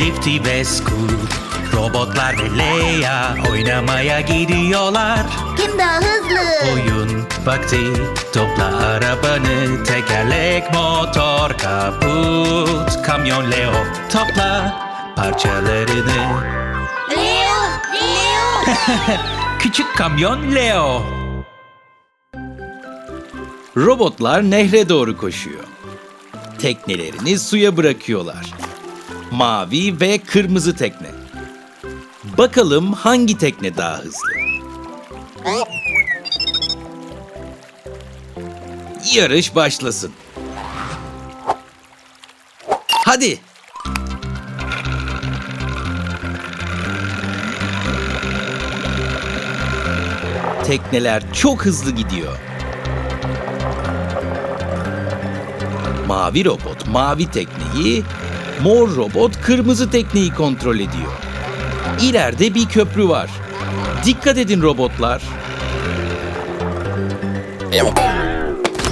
Lifty ve Scoot Robotlar ve Leia oynamaya gidiyorlar Kim daha hızlı? Oyun vakti Topla arabanı Tekerlek, motor, kaput Kamyon Leo Topla parçalarını Leo! Leo! Küçük kamyon Leo Robotlar nehre doğru koşuyor. Teknelerini suya bırakıyorlar. Mavi ve kırmızı tekne. Bakalım hangi tekne daha hızlı? Yarış başlasın. Hadi. Tekneler çok hızlı gidiyor. Mavi robot mavi tekneyi, mor robot kırmızı tekneyi kontrol ediyor. İleride bir köprü var. Dikkat edin robotlar.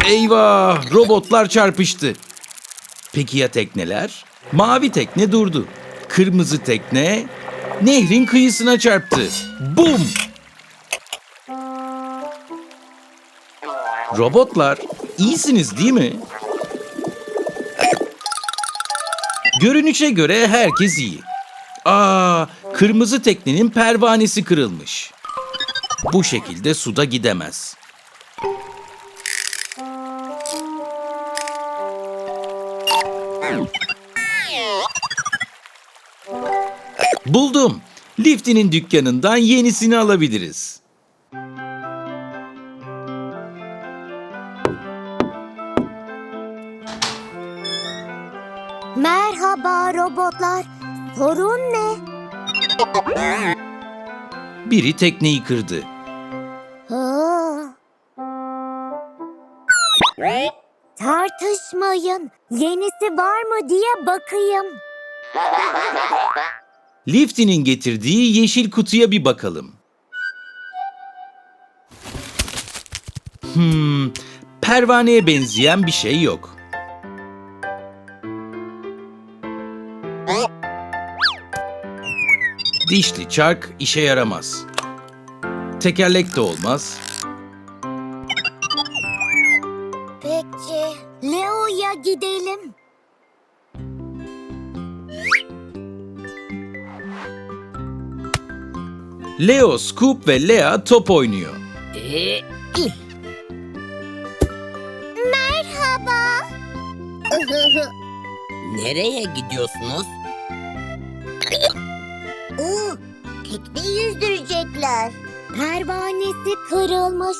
Eyvah! Robotlar çarpıştı. Peki ya tekneler? Mavi tekne durdu. Kırmızı tekne nehrin kıyısına çarptı. Bum! Robotlar, iyisiniz değil mi? Görünüşe göre herkes iyi. Aa, kırmızı teknenin pervanesi kırılmış. Bu şekilde suda gidemez. Buldum. Lifty'nin dükkanından yenisini alabiliriz. Merhaba robotlar. Sorun ne? Biri tekneyi kırdı. Ha. Tartışmayın. Yenisi var mı diye bakayım. Lifty'nin getirdiği yeşil kutuya bir bakalım. Hmm, pervaneye benzeyen bir şey yok. Dişli çark işe yaramaz. Tekerlek de olmaz. Peki. Leo'ya gidelim. Leo, Scoop ve Lea top oynuyor. Merhaba. Nereye gidiyorsunuz? Oo, tekne yüzdürecekler. Pervanesi kırılmış.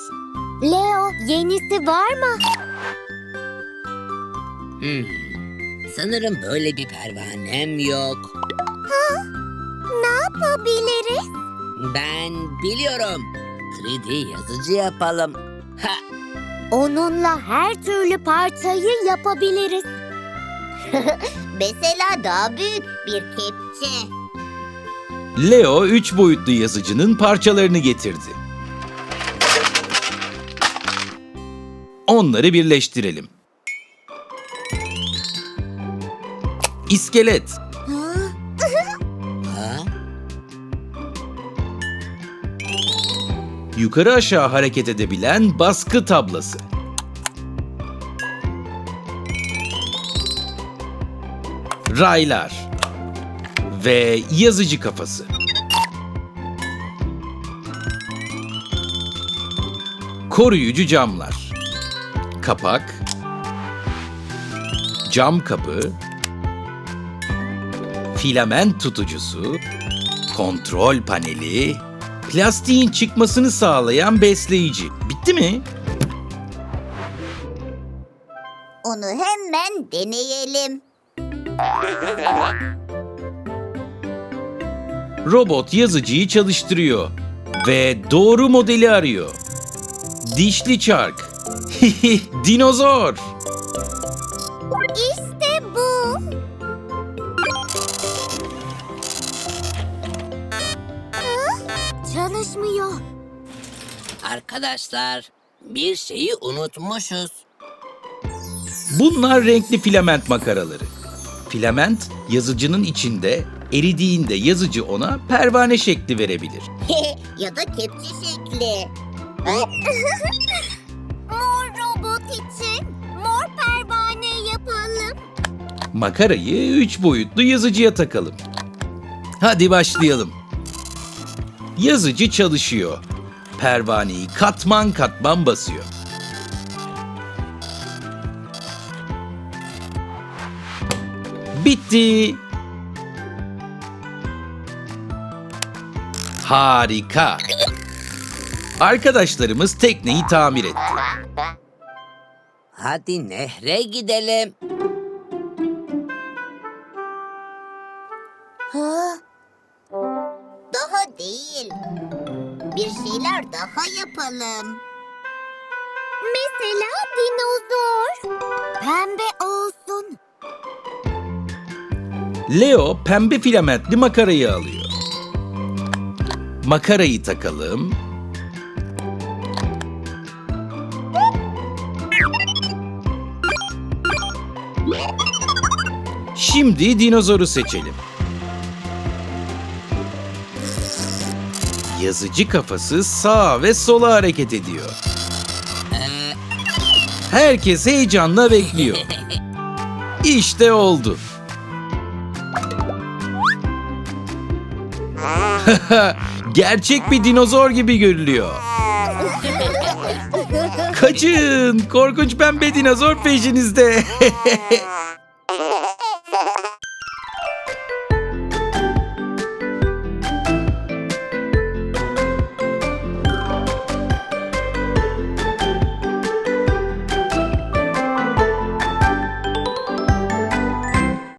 Leo, yenisi var mı? Hmm, sanırım böyle bir pervanem yok. Ne yapabiliriz? Ben biliyorum. 3D yazıcı yapalım. Ha, Onunla her türlü parçayı yapabiliriz. Mesela daha büyük bir kepçe. Leo üç boyutlu yazıcının parçalarını getirdi. Onları birleştirelim. İskelet, yukarı aşağı hareket edebilen baskı tablası. Raylar ve yazıcı kafası. Koruyucu camlar. Kapak. Cam kapı. Filament tutucusu. Kontrol paneli. Plastiğin çıkmasını sağlayan besleyici. Bitti mi? Onu hemen deneyelim. Robot yazıcıyı çalıştırıyor ve doğru modeli arıyor. Dişli çark. Dinozor. İşte bu. Çalışmıyor. Arkadaşlar, bir şeyi unutmuşuz. Bunlar renkli filament makaraları. Filament yazıcının içinde eridiğinde yazıcı ona pervane şekli verebilir. ya da kepçe şekli. Mor robot için mor pervane yapalım. Makarayı üç boyutlu yazıcıya takalım. Hadi başlayalım. Yazıcı çalışıyor. Pervaneyi katman katman basıyor. Bitti. Harika. Arkadaşlarımız tekneyi tamir etti. Hadi nehre gidelim. Ha? Daha değil. Bir şeyler daha yapalım. Mesela dinozor. Pembe olsun. Leo pembe filamentli makarayı alıyor. Makarayı takalım. Şimdi dinozoru seçelim. Yazıcı kafası sağa ve sola hareket ediyor. Herkes heyecanla bekliyor. İşte oldu. Gerçek bir dinozor gibi görülüyor. Kaçın! Korkunç pembe dinozor peşinizde.